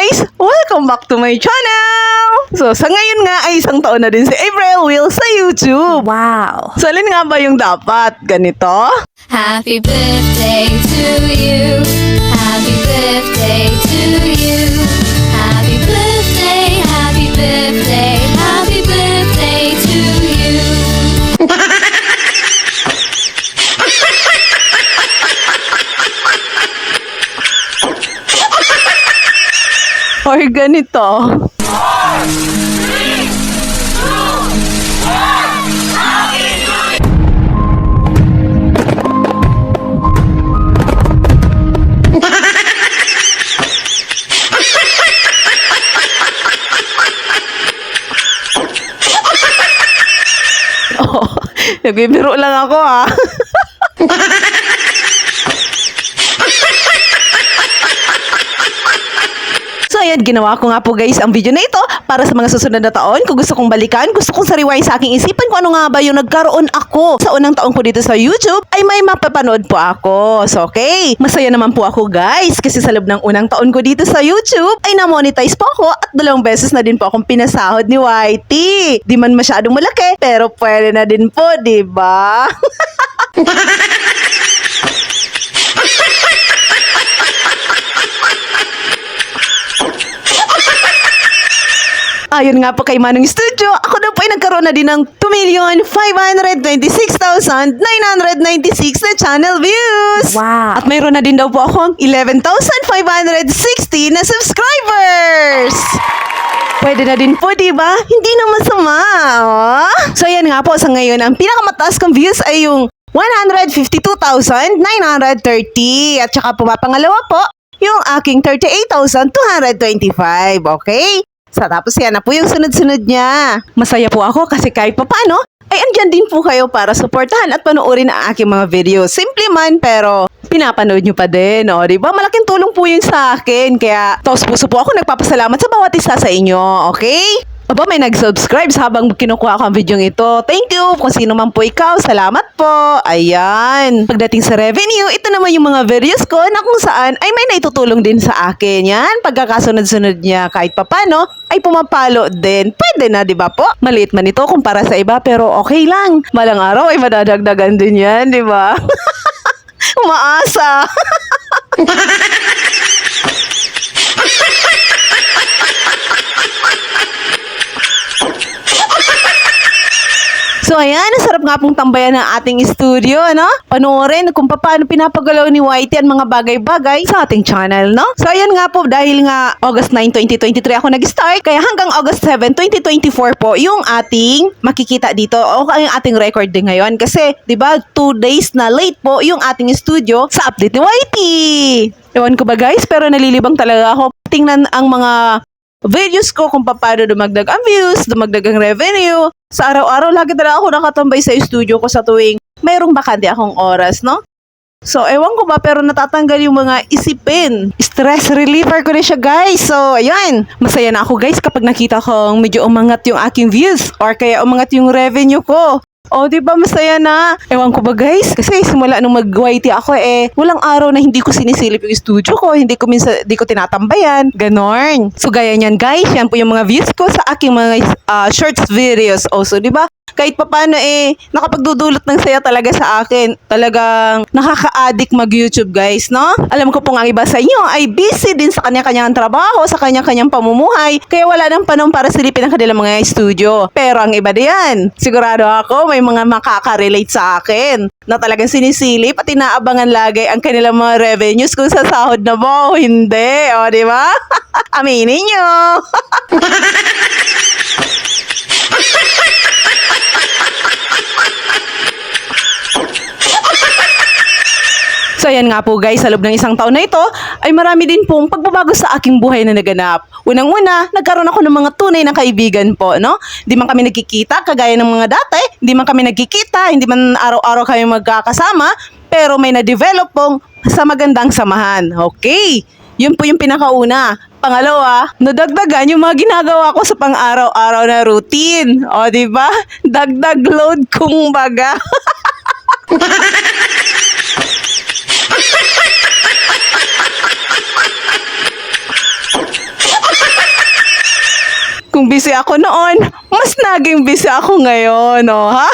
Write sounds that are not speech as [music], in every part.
guys! Welcome back to my channel! So, sa ngayon nga ay isang taon na din si April Will sa YouTube. Wow. So, alin nga ba yung dapat? Ganito? Happy birthday to you. Happy birthday to you. Ganito? [laughs] Oh, nagbibiro lang ako ah. So ayan, ginawa ko nga po guys ang video na ito para sa mga susunod na taon. Kung gusto kong balikan, gusto kong sariwain sa aking isipan kung ano nga ba yung nagkaroon ako sa unang taon ko dito sa YouTube, ay may mapapanood po ako. So okay, masaya naman po ako guys kasi sa loob ng unang taon ko dito sa YouTube ay na-monetize po ako at dalawang beses na din po akong pinasahod ni YT. Di man masyadong malaki, pero pwede na din po, di ba? [laughs] Ayon nga po kay Manong Studio, ako na po ay nagkaroon na din ng 2,526,996 na channel views. Wow. At mayroon na din daw po akong 11,560 na subscribers. Pwede na din po, di ba? Hindi na masama. Oh. So, yan nga po. Sa ngayon, ang pinakamataas kong views ay yung 152,930. At saka pumapangalawa po, yung aking 38,225. Okay? So, tapos yan na po yung sunod-sunod niya. Masaya po ako kasi kahit papano, ay andyan din po kayo para suportahan at panoorin ang aking mga video. Simple man, pero pinapanood nyo pa din, o, di ba? Malaking tulong po yun sa akin. Kaya, taos puso po ako nagpapasalamat sa bawat isa sa inyo, okay? Aba, may nag-subscribe habang kinukuha ko ang video ito. Thank you! Kung sino man po ikaw, salamat po! Ayan! Pagdating sa revenue, ito naman yung mga videos ko na kung saan ay may naitutulong din sa akin. Yan, pagkakasunod-sunod niya kahit papano, ay pumapalo din. Pwede na, di ba po? Maliit man ito kumpara sa iba, pero okay lang. Malang araw ay madadagdagan din yan, di ba? [laughs] Umaasa! [laughs] So ayan, nasarap nga pong tambayan ng ating studio, no? Panoorin kung paano pinapagalaw ni Whitey ang mga bagay-bagay sa ating channel, no? So ayan nga po, dahil nga August 9, 2023 ako nag-start, kaya hanggang August 7, 2024 po, yung ating makikita dito, o ang ating record din ngayon. Kasi, di ba, two days na late po yung ating studio sa update ni Whitey. Ewan ko ba guys, pero nalilibang talaga ako. Tingnan ang mga videos ko kung paano dumagdag ang views, dumagdag ang revenue. Sa araw-araw, lagi talaga ako nakatambay sa studio ko sa tuwing mayroong bakante akong oras, no? So, ewan ko ba, pero natatanggal yung mga isipin. Stress reliever ko na siya, guys. So, ayun. Masaya na ako, guys, kapag nakita kong medyo umangat yung aking views or kaya umangat yung revenue ko. O, di ba masaya na? Ewan ko ba guys? Kasi simula nung mag-YT ako eh, walang araw na hindi ko sinisilip yung studio ko, hindi ko minsan, hindi ko tinatambayan. Ganon. So, gaya niyan guys, yan po yung mga views ko sa aking mga ah, shorts videos also, di ba? Kahit papano eh, nakapagdudulot ng saya talaga sa akin. Talagang nakaka-addict mag-YouTube guys, no? Alam ko pong ang iba sa inyo ay busy din sa kanya-kanyang trabaho, sa kanya-kanyang pamumuhay, kaya wala nang panahon para silipin ang kanilang mga studio. Pero ang iba diyan, sigurado ako may mga makaka-relate sa akin na talagang sinisilip at inaabangan lagi ang kanilang mga revenues kung sa sahod na mo hindi. O, di ba? [laughs] Aminin nyo. [laughs] ayan nga po guys, sa loob ng isang taon na ito, ay marami din pong pagbabago sa aking buhay na naganap. Unang-una, nagkaroon ako ng mga tunay na kaibigan po, no? Hindi man kami nagkikita, kagaya ng mga dati, hindi man kami nagkikita, hindi man araw-araw kami magkakasama, pero may na-develop pong sa magandang samahan. Okay, yun po yung pinakauna. Pangalawa, nadagdagan yung mga ginagawa ko sa pang-araw-araw na routine. O, di ba? Dagdag load kung baga. [laughs] busy ako noon, mas naging busy ako ngayon, oh, ha?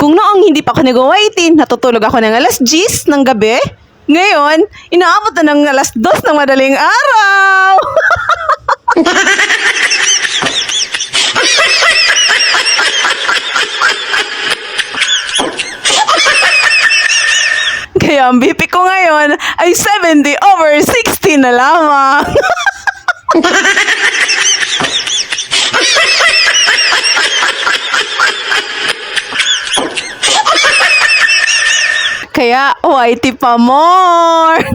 Kung noong hindi pa ako nag-waiting, natutulog ako ng alas 10 ng gabi. Ngayon, inaabot na ng alas 2 ng madaling araw. [laughs] Kaya ang BP ko ngayon ay 70 over 60 na lamang. [laughs] Kaya whitey pa more. [laughs]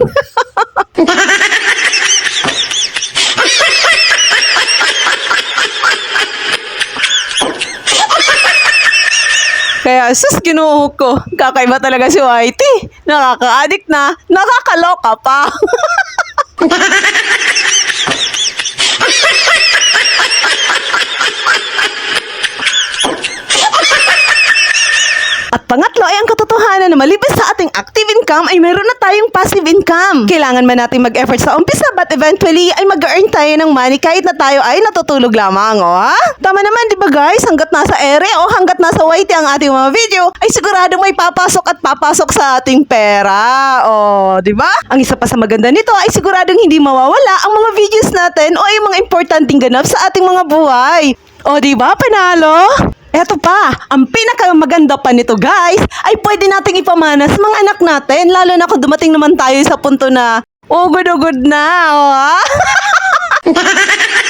Kaya sus ginuho ko, kakaiba talaga si Whitey. Nakaka-addict na, nakakaloka pa. At pangatlo ay ang katotohanan na maliban sa ating active income ay meron na passive income. Kailangan man natin mag-effort sa umpisa but eventually ay mag-earn tayo ng money kahit na tayo ay natutulog lamang, o ha? Tama naman, di ba guys? Hanggat nasa ere o hanggat nasa whitey ang ating mga video, ay siguradong may papasok at papasok sa ating pera. O, di ba? Ang isa pa sa maganda nito ay siguradong hindi mawawala ang mga videos natin o ay mga importanteng ganap sa ating mga buhay. O, di ba? Panalo? Eto pa, ang pinakamaganda pa nito guys, ay pwede nating ipamana sa mga anak natin, lalo na kung dumating naman tayo sa punto na, ugod-ugod na, oh, ha? [laughs]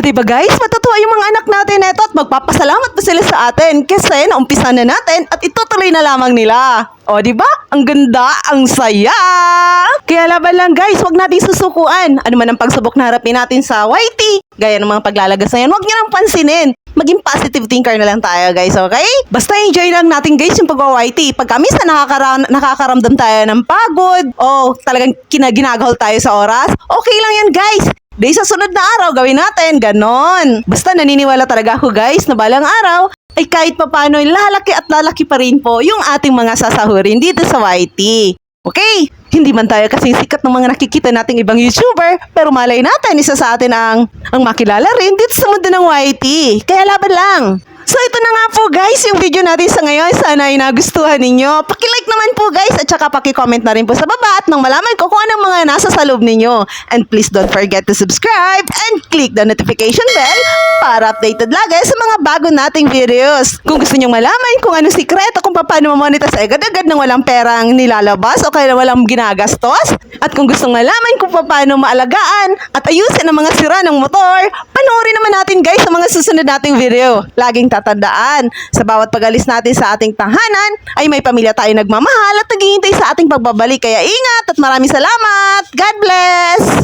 O di ba guys, matutuwa yung mga anak natin neto at magpapasalamat pa sila sa atin kasi naumpisa na natin at itutuloy na lamang nila. O di ba? Ang ganda, ang saya. Kaya laban lang guys, wag nating susukuan. Ano man ang pagsubok na harapin natin sa YT, gaya ng mga paglalagas na yan, wag niyo nang pansinin. Maging positive thinker na lang tayo guys, okay? Basta enjoy lang natin guys yung pag-YT. Pagka minsan nakakara- nakakaramdam tayo ng pagod o talagang kinaginagahol tayo sa oras, okay lang yan guys. Day sa sunod na araw, gawin natin. Ganon. Basta naniniwala talaga ako guys na balang araw ay kahit papano lalaki at lalaki pa rin po yung ating mga sasahurin dito sa YT. Okay? Hindi man tayo kasing sikat ng mga nakikita nating ibang YouTuber, pero malay natin isa sa atin ang, ang makilala rin dito sa mundo ng YT. Kaya laban lang. So ito na nga po guys yung video natin sa ngayon. Sana ay nagustuhan ninyo. Pakilike naman po guys at saka pakicomment na rin po sa baba at nang malaman ko kung anong mga nasa sa loob ninyo. And please don't forget to subscribe and click the notification bell para updated lagi sa mga bago nating videos. Kung gusto nyong malaman kung anong sikreto kung paano mamonetize agad-agad nang walang perang nilalabas o kaya walang ginagastos. At kung gustong malaman kung paano maalagaan at ayusin ang mga sira ng motor, panoorin naman natin guys sa mga susunod nating video. Laging tatandaan, sa bawat pag-alis natin sa ating tahanan, ay may pamilya tayo nagmamahal at naghihintay sa ating pagbabalik. Kaya ingat at maraming salamat! God bless!